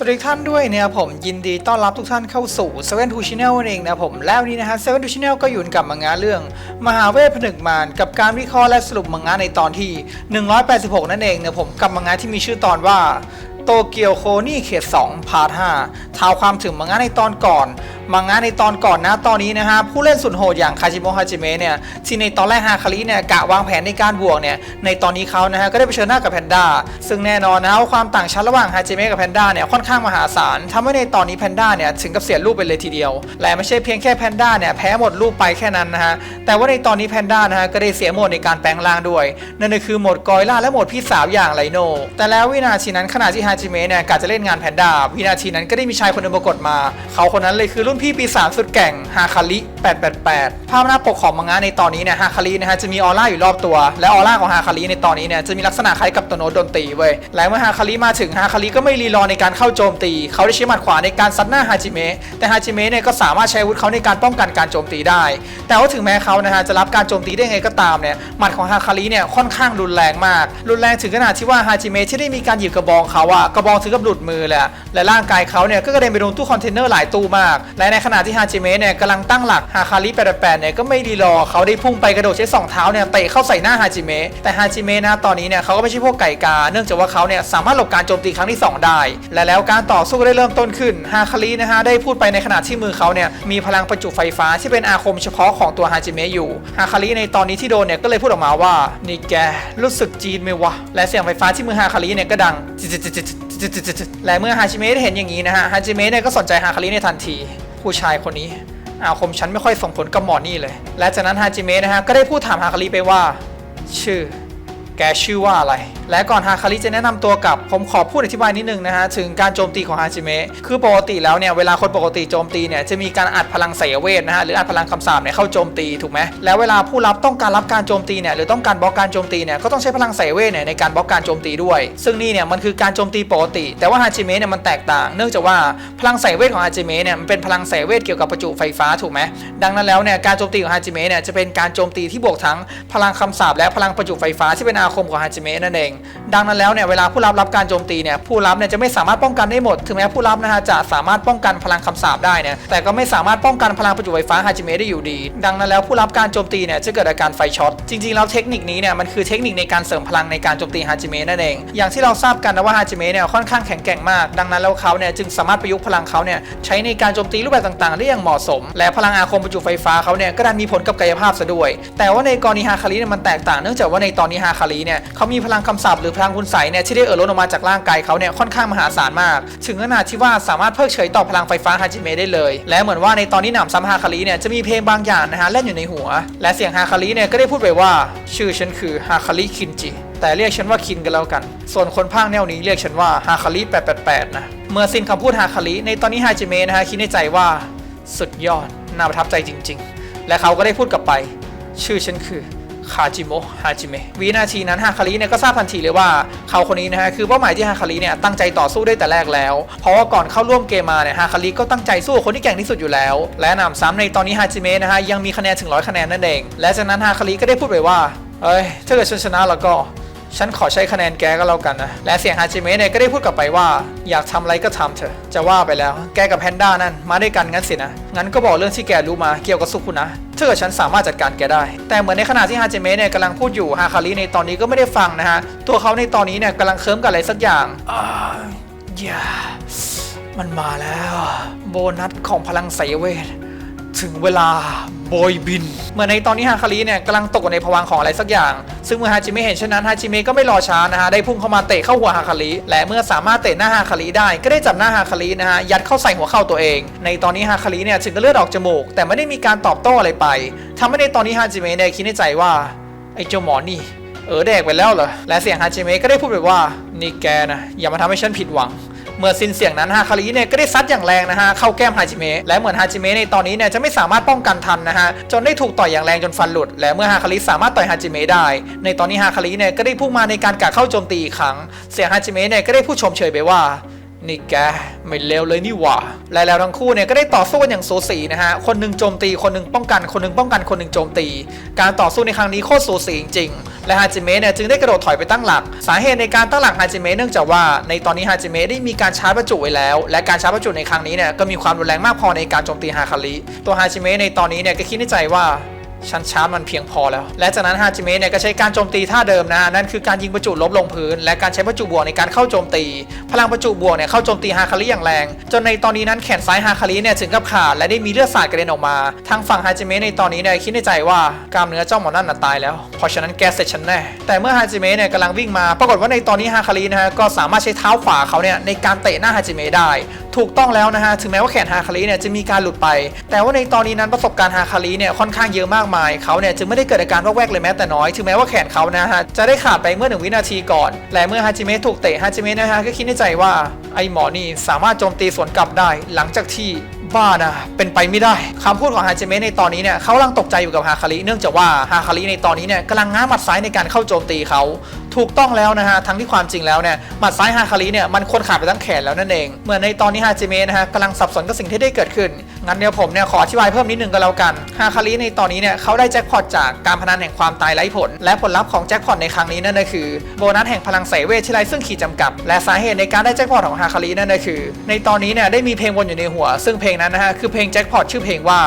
สวัสดีท่านด้วยนะครับผมยินดีต้อนรับทุกท่านเข้าสู่เซเว่นทูชิแนลนั่นเองนะผมแล้วนี้นะฮะเซเว่นทูชิแนลก็อยู่กับมังงะเรื่อง มหาเวทผนึกมารกับการวิเคราะห์และสรุปมังงะในตอนที่ 186 นั่นเองนะผมกับมังงะที่มีชื่อตอนว่าโตเกียวโคนี่เขต2พาร์ท ท้าวความถึงมังงะในตอนก่อน มังงะในตอนก่อนนะตอนนี้นะฮะผู้เล่นสุดโหดอย่างคาจิโมะฮาจิเมะเนี่ยที่ในตอนแรกฮาคาริเนี่ยกะวางแผนในการบวกเนี่ยในตอนนี้เขานะฮะก็ได้เผชิญหน้ากับแพนด้าซึ่งแน่นอนนะว่าความต่างชั้นระหว่างฮาจิเมะกับแพนด้าเนี่ยค่อนข้างมหาศาลทำให้ในตอนนี้แพนด้าเนี่ยถึงกับเสียรูปไปเลยทีเดียว และไม่ใช่เพียงแค่แพนด้าเนี่ยแพ้หมดรูปไปแค่นั้นนะฮะแต่ว่าในตอนนี้แพนด้านะฮะก็ได้เสียโหมดในการแปลงร่างด้วยนั่นก็คือโหมดกอยล่าและโหมดพี่สาวอย่างไลโนแต่แล้ววินาทีนั้นขณะที่ฮาจิเมะเนี่ยกะจะเล่นงานแพนด้าวินาทีนั้นก็ได้มีชายคนหนึงปรากฏมา เขาคนนั้นเลยคือรุ่นพี่ปีศาจสุดแก่งฮาคาริ888 ภาพหน้าปกของมังงะในตอนนี้เนี่ยฮาคารินะฮะจะมีออร่าอยู่รอบตัว และออร่าของฮาคาริในตอนนี้เนี่ยจะมีลักษณะคล้ายกับตัวโนดนตีเว้ยและเมื่อฮาคาริมาถึงฮาคาริก็ไม่รีรอในการเข้าโจมตี เขาได้ใช้หมัดขวาในการซัดหน้าฮาจิเมะแต่ฮาจิเมะเนี่ยก็สามารถใช้วุธเขาในการป้องกันการโจมตีได้ แต่ว่าถึงแม้เขานะฮะจะรับการโจมตีได้ไงก็ตามเนี่ยหมัดของฮาคาริเนี่ยค่อนข้างรุนแรงมาก รุนแรงถึงขนาดที่ว่าฮาจิเมะที่ได้มีการหยิบกระบองเขาอะกระบองถึงกับหลุดมือเละและร่างกายเขาเนี่ยก็กระเด็นไปโดนตู้คอนเทนเนอร์หลายตู้มาก และในขณะที่ฮาจิเมะเนี่ยกำลังตั้งหลักฮาคาริ88เนี่ยก็ไม่ดีรอเขาได้พุ่งไปกระโดดใช้สองเท้าเนี่ยเตะเข้าใส่หน้าฮาจิเมะแต่ฮาจิเมะนะตอนนี้เนี่ยเขาก็ไม่ใช่พวกไก่กา เนื่องจากว่าเขาเนี่ยสามารถหลบการโจมตีครั้งที่ 2 ได้ และแล้วการต่อสู้ก็ได้เริ่มต้นขึ้นฮาคารินะฮะได้พูดไปในขณะที่มือเขาเนี่ยมีพลังประจุไฟฟ้าที่เป็นอาคมเฉพาะของตัวฮาจิเมะอยู่ฮาคาริในตอนนี้ที่โดนเนี่ยก็เลยพูดออกมาว่านี่แกรู้สึกจีนไหมวะและเสียงไฟฟ้าที่มือฮาคาริเนี่ยก็ดังและเมื่อฮาจิเมะได้เห็นอย่างนี้นะฮะฮาจิเมะเนี่ยก็สนใจฮาคาริในทันที ผู้ชายคนนี้ อาคมฉันไม่ค่อยส่งผลกับหมอนี่เลย และจากนั้นฮาจิเมะนะฮะก็ได้พูดถามฮาคาริไปว่า ชื่อ แกชื่อว่าอะไร และก่อนฮาคาริจะแนะนำตัวกับผมขอพูดอธิบายนิดนึงนะฮะถึงการโจมตีของฮาจิเมะคือปกติแล้วเนี่ยเวลาคนปกติโจมตีเนี่ยจะมีการอัดพลังไสยเวทนะฮะหรืออัดพลังคำสาปเนี่ยเข้าโจมตีถูกไหมแล้วเวลาผู้รับต้องการรับการโจมตีเนี่ยหรือต้องการบล็อกการโจมตีเนี่ยก็ต้องใช้พลังไสยเวทเนี่ยในการบล็อกการโจมตีด้วย ซึ่งนี่เนี่ยมันคือการโจมตีปกติ แต่ว่าฮาจิเมะเนี่ยมันแตกต่าง เนื่องจากว่าพลังไสยเวทของฮาจิเมะเนี่ยมันเป็นพลังไสยเวทเกี่ยวกับประจุไฟฟ้าถูกไหมดังนั้นแล้วเนี่ยการโจมตีของฮาจิเมะเนี่ยจะเป็นการโจมตีที่บวกทั้งพลังคำสาปและพลังประจุไฟฟ้าที่เป็นอาคมของฮาจิเมะนั่นเองดังนั้นแล้วเนี่ยเวลาผู้รับรับการโจมตีเนี่ยผู้รับเนี่ยจะไม่สามารถป้องกันได้หมด ถึงแม้ผู้รับนะฮะจะสามารถป้องกันพลังคำสาปได้เนี่ยแต่ก็ไม่สามารถป้องกันพลังประจุไฟฟ้าฮาจิเมะได้อยู่ดี ดังนั้นแล้วผู้รับการโจมตีเนี่ยจะเกิดอาการไฟช็อตจริงๆแล้วเทคนิคนี้เนี่ยมันคือเทคนิคในการเสริมพลังในการโจมตีฮาจิเมะนั่นเอง อย่างที่เราทราบกันนะว่าฮาจิเมะเนี่ยค่อนข้างแข็งแกร่งมาก ดังนั้นแล้วเขาเนี่ยจึงสามารถประยุกต์พลังเขาเนี่ยใช้ในการโจมตีรูปแบบต่างๆได้อย่างเหมาะสม และพลังอาคมประจุไฟฟ้าเขาเนี่ยก็ดันมีผลกับกายภาพซะด้วย แต่ว่าในกรณีฮาคาริเนี่ยมันแตกต่างเนื่องจากว่าในตอนนี้ฮาคาริเนี่ยเขามีพลังคำสาปหรือพลังคุณใสเนี่ยที่ได้เอ่อล้นออกมาจากร่างกายเขาเนี่ยค่อนข้างมหาศาลมาก ถึงขนาดที่ว่าสามารถเพิกเฉยต่อพลังไฟฟ้าฮาจิเมะได้เลย และเหมือนว่าในตอนนี้หนำซ้ำฮาคาริเนี่ยจะมีเพลงบางอย่างนะฮะเล่นอยู่ในหัว และเสียงฮาคาริเนี่ยก็ได้พูดไปว่า ชื่อฉันคือฮาคาริคินจิแต่เรียกฉันว่าคินกันแล้วกัน ส่วนคนพากย์แนวนี้เรียกฉันว่าฮาคาริ888 นะ เมื่อสิ้นคำพูดฮาคาริในตอนนี้ฮาจิเมะนะฮะคิดในใจว่าสุดยอดน่าประทับใจจริง ๆ และเขาก็ได้พูดกลับไป ชื่อฉันคือ คาจิโมะฮาจิเมะวินาทีนั้นฮาคาริเนี่ยก็ทราบทันทีเลยว่าเขาคนนี้นะฮะคือเป้าหมายที่ฮาคาริเนี่ยตั้งใจต่อสู้ได้แต่แรกแล้ว เพราะว่าก่อนเข้าร่วมเกมมาเนี่ยฮาคาริก็ตั้งใจสู้คนที่แก่งที่สุดอยู่แล้ว และนำซ้ำในตอนนี้ฮาจิเมะนะฮะยังมีคะแนนถึงร้อยคะแนนนั่นเองและจากนั้นฮาคาริก็ได้พูดไปว่าเอ้ยถ้าเกิดฉันชนะแล้วก็ ฉันขอใช้คะแนนแกก็แล้วกันนะ และเสียงฮาจิเมะเนี่ยก็ได้พูดกลับไปว่า อยากทำอะไรก็ทำเถอะ จะว่าไปแล้ว แกกับแพนด้านั่นมาด้วยกันงั้นสินะ งั้นก็บอกเรื่องที่แกรู้มาเกี่ยวกับสุคุนะ ถ้าเกิดฉันสามารถจัดการแกได้ แต่เหมือนในขณะที่ฮาจิเมะเนี่ยกำลังพูดอยู่ ฮาคาริในตอนนี้ก็ไม่ได้ฟังนะฮะ ตัวเขาในตอนนี้เนี่ยกำลังเคิ้มกับอะไรสักอย่างอ่าอย่ามันมาแล้ว โบนัสของพลังไสยเวท ถึงเวลาโบยบิน เหมื่อในตอนนี้ฮาคาริเนี่ยกำลังตกอยู่ในภวังค์ของอะไรสักอย่าง ซึ่งเมื่อฮาจิเมะเห็นเช่นนั้นฮาจิเมะก็ไม่รอช้านะฮะได้พุ่งเข้ามาเตะเข้าหัวฮาคาริและเมื่อสามารถเตะหน้าฮาคาริได้ก็ได้จับหน้าฮาคารินะฮะยัดเข้าใส่หัวเข่าตัวเอง ในตอนนี้ฮาคาริเนี่ยถึงกับเลือดออกจมูก แต่ไม่ได้มีการตอบโต้อะไรไปทำให้ในตอนนี้ฮาจิเมะเนี่ยคิดในใจว่าไอ้เจ้าหมอนี่ เออแดกไปแล้วเหรอ และเสียงฮาจิเมะก็ได้พูดไปว่า นี่แกนะอย่ามาทำให้ฉันผิดหวัง เมื่อสิ้นเสียงนั้นฮาคาริเนี่ยก็ได้ซัดอย่างแรงนะฮะเข้าแก้มฮาจิเมะและเหมือนฮาจิเมะในตอนนี้เนี่ยจะไม่สามารถป้องกันทันนะฮะจนได้ถูกต่อยอย่างแรงจนฟันหลุด และเมื่อฮาคาริสามารถต่อยฮาจิเมะได้ ในตอนนี้ฮาคาริเนี่ยก็ได้พุ่งมาในการกะเข้าโจมตีอีกครั้ง เสียงฮาจิเมะเนี่ยก็ได้พูดชมเชยไปว่า นี่แกไม่เลวเลยนี่หว่าและแล้วทั้งคู่เนี่ยก็ได้ต่อสู้กันอย่างสูสีนะฮะ คนหนึ่งโจมตีคนหนึ่งป้องกัน คนหนึ่งป้องกันคนหนึ่งโจมตี การต่อสู้ในครั้งนี้โคตรสูสีจริงๆ และฮาจิเมะเนี่ยจึงได้กระโดดถอยไปตั้งหลัก สาเหตุในการตั้งหลักฮาจิเมะเนื่องจากว่าในตอนนี้ฮาจิเมะได้มีการชาร์จประจุไว้แล้ว และการชาร์จประจุในครั้งนี้เนี่ยก็มีความรุนแรงมากพอในการโจมตีฮาคาริตัวฮาจิเมะในตอนนี้เนี่ยก็คิดในใจว่า ฉันชาร์จมันเพียงพอแล้ว และจากนั้นฮาจิเมะเนี่ยก็ใช้การโจมตีท่าเดิมนะนั่นคือการยิงประจุลบลงพื้น และการใช้ประจุบวกในการเข้าโจมตี พลังประจุบวกเนี่ยเข้าโจมตีฮาคาริอย่างแรง จนในตอนนี้นั้นแขนซ้ายฮาคาริเนี่ยถึงกับขาดและได้มีเลือดสาดกระเด็นออกมา ทางฝั่งฮาจิเมะในตอนนี้เนี่ยคิดในใจว่ากล้ามเนื้อเจ้าหมอนั่นน่ะตายแล้ว เพราะฉะนั้นแกเสร็จฉันแน่ แต่เมื่อฮาจิเมะเนี่ยกำลังวิ่งมา ปรากฏว่าในตอนนี้ฮาคารินะฮะก็สามารถใช้เท้าขวาเขาเนี่ยในการเตะหน้าฮาจิเมะได้ ถูกต้องแล้วนะฮะ ถึงแม้ว่าแขนฮาคาริเนี่ยจะมีการหลุดไป แต่ว่าในตอนนี้นั้นประสบการณ์ฮาคาริเนี่ยค่อนข้างเยอะมากมาย เขาเนี่ยจึงไม่ได้เกิดอาการวอกแวกเลยแม้แต่น้อย ถึงแม้ว่าแขนเขานะฮะจะได้ขาดไปเมื่อหนึ่งวินาทีก่อน และเมื่อฮาจิเมะถูกเตะฮาจิเมะนะฮะก็คิดในใจว่าไอหมอนี่สามารถโจมตีสวนกลับได้ หลังจากที่บ้านะเป็นไปไม่ได้คำพูดของฮาจิเมะในตอนนี้เนี่ยเขากำลังตกใจอยู่กับฮาคาริเนื่องจากว่าฮาคาริในตอนนี้เนี่ยกำลังง้าหมัดซ้ายในการเข้าโจมตีเขา ถูกต้องแล้วนะฮะ ทั้งที่ความจริงแล้วเนี่ยหมัดซ้ายฮาคาริเนี่ยมันควรขาดไปทั้งแขนแล้วนั่นเอง เหมือนในตอนนี้ฮาจิเมะนะฮะกำลังสับสนกับสิ่งที่ได้เกิดขึ้น งั้นเดี๋ยวผมเนี่ยขออธิบายเพิ่มนิดนึงก็แล้วกัน ฮาคาริในตอนนี้เนี่ยเขาได้แจ็คพอตจากการพนันแห่งความตายไร้ผล และผลลัพธ์ของแจ็คพอตในครั้งนี้นั่นก็คือโบนัสแห่งพลังสายเวทที่ไร้ซึ่งขีดจำกัด และสาเหตุในการได้แจ็คพอตของฮาคารินั่นก็คือ ในตอนนี้เนี่ยได้มีเพลงวนอยู่ในหัว ซึ่งเพลงนั้นนะฮะคือเพลงแจ็คพอตชื่อเพลงว่า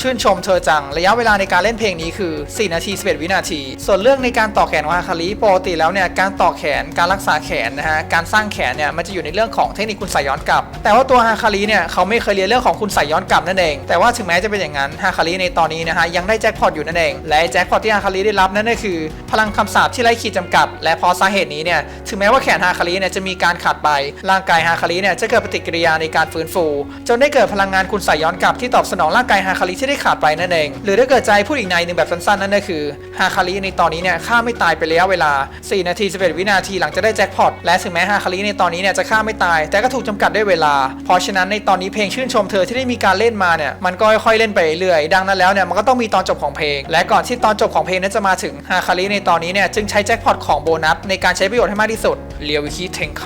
ชื่นชมเธอจังระยะเวลาในการเล่นเพลงนี้คือ 4 นาที 11 วินาที ส่วนเรื่องในการต่อแขนของฮาคาริปกติแล้วเนี่ยการต่อแขนการรักษาแขนนะฮะการสร้างแขนเนี่ยมันจะอยู่ในเรื่องของเทคนิคคุณใส่ย้อนกลับ แต่ว่าตัวฮาคาริเนี่ยเขาไม่เคยเรียนเรื่องของคุณใส่ย้อนกลับนั่นเอง แต่ว่าถึงแม้จะเป็นอย่างนั้นฮาคาริในตอนนี้นะฮะยังได้แจ็คพอตอยู่นั่นเอง และแจ็คพอตที่ฮาคาริได้รับนั่นก็คือ พลังคำสาปที่ไร้ขีดจำกัด และเพราะสาเหตุนี้เนี่ยถึงแม้ว่าแขนฮาคาริเนี่ยจะมีการขาดไปร่างกายฮาคาริเนี่ยจะเกิดปฏิกิริยาในการฟื้นฟู จนได้เกิดพลังงานคุณใส่ย้อนกลับที่ตอบสนองร่างกายฮาคาริที่ได้ขาดไปนั่นเอง หรือถ้าเกิดใจพูดอีกในหนึ่งแบบสั้นๆนั่นก็คือฮาคาริในตอนนี้เนี่ยฆ่าไม่ตายเป็นระยะเวลา4 4 นาที 11 วินาทีหลังจากได้แจ็คพอตและถึงแม้ฮาคาริในตอนนี้เนี่ยจะฆ่าไม่ตาย แต่ก็ถูกจำกัดด้วยเวลา เพราะฉะนั้นในตอนนี้เพลงชื่นชมเธอที่ได้มีการเล่นมาเนี่ยมันก็ค่อยๆเล่นไปเรื่อยๆดังนั้นแล้วเนี่ยมันก็ต้องมีตอนจบของเพลง และก่อนที่ตอนจบของเพลงนั้นจะมาถึงฮาคาริในตอนนี้เนี่ยจึงใช้แจ็คพอตของโบนัสในการใช้ประโยชน์ให้มากที่สุดเรียววิคิเทงไค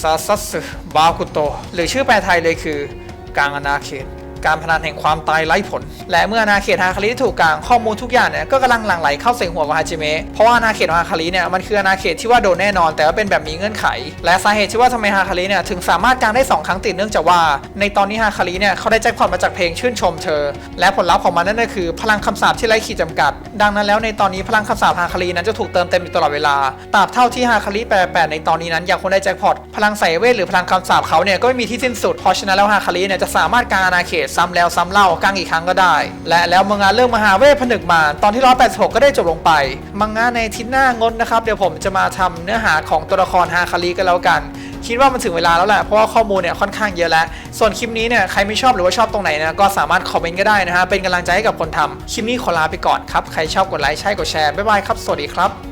ซาซัสึบาคุโตหรือชื่อแปลไทยเลยคือ กางอาณาเขต การพนันแห่งความตายไร้ผล และเมื่ออาณาเขตฮาคาริถูกกลางข้อมูลทุกอย่างเนี่ยก็กำลังหลั่งไหลเข้าใส่หัวของฮาจิเมะเพราะว่าอาณาเขตฮาคาริเนี่ยมันคืออาณาเขตที่ว่าโดนแน่นอน แต่ว่าเป็นแบบมีเงื่อนไข และสาเหตุที่ว่าทำไมฮาคาริเนี่ยถึงสามารถกางได้2ครั้งติดเนื่องจากว่า ในตอนนี้ฮาคาริเนี่ยเขาได้แจ็คพอตมาจากเพลงชื่นชมเธอ และผลลัพธ์ของมันนั่นก็คือ พลังคำสาปที่ไร้ขีดจำกัด ดังนั้นแล้วในตอนนี้พลังคำสาปฮาคารินั้นจะถูกเติมเต็มอยู่ตลอดเวลาตราบเท่าที่ฮาคาริแปลในตอนนี้นั้นยังคงได้แจ็คพอตพลังสายเวทหรือพลังคำสาปเขาเนี่ยก็ไม่มีที่สิ้นสุดเพราะฉะนั้นแล้วฮาคาริเนี่ยจะสามารถกางอาณาเขตซ้ำแล้วซ้ำเล่ากางอีกครั้งก็ได้ และแล้วมังงะเรื่องมหาเวทผนึกมา ตอนที่ 186 ก็ได้จบลงไป มังงะในทิศหน้างดนะครับ เดี๋ยวผมจะมาทำเนื้อหาของตัวละครฮาคาริกันแล้วกัน คิดว่ามันถึงเวลาแล้วแหละเพราะว่าข้อมูลเนี่ยค่อนข้างเยอะแล้ว ส่วนคลิปนี้เนี่ยใครไม่ชอบหรือว่าชอบตรงไหนนะก็สามารถคอมเมนต์ก็ได้นะฮะเป็นกำลังใจให้กับคนทำคลิปนี้ขอลาไปก่อนครับใครชอบกดไลค์ใช่กดแชร์บ๊ายบายครับสวัสดีครับ